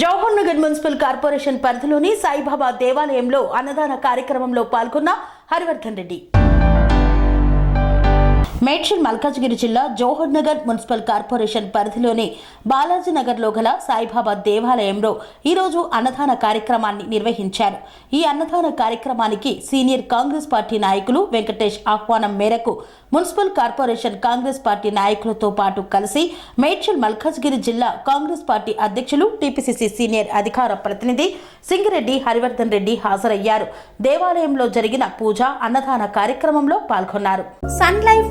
Jawahar Nagar municipal corporation పరిధిలోని సాయిబాబా దేవాలయంలో అన్నదాన కార్యక్రమంలో పాల్గొన్న హరివర్ధన్ రెడ్డి. మేడ్చల్ మల్కాజ్గిరి జిల్లా జోహర్ నగర్ మున్సిపల్ కార్పొరేషన్ పరిధిలోని బాలాజీ నగర్లో గల సాయిబాబా దేవాలయంలో ఈరోజు అన్నదాన కార్యక్రమాన్ని నిర్వహించారు. ఈ అన్నదాన కార్యక్రమానికి సీనియర్ కాంగ్రెస్ పార్టీ నాయకులు వెంకటేష్ ఆహ్వానం మేరకు మున్సిపల్ కార్పొరేషన్ కాంగ్రెస్ పార్టీ నాయకులతో పాటు కలిసి మేడ్చల్ మల్కాజ్గిరి జిల్లా కాంగ్రెస్ పార్టీ అధ్యక్షులు టీపీసీసీ సీనియర్ అధికార ప్రతినిధి సింగిరెడ్డి హరివర్ధన్ రెడ్డి హాజరయ్యారు. దేవాలయంలో జరిగిన పూజ అన్నదాన కార్యక్రమంలో పాల్గొన్నారు. Sun Life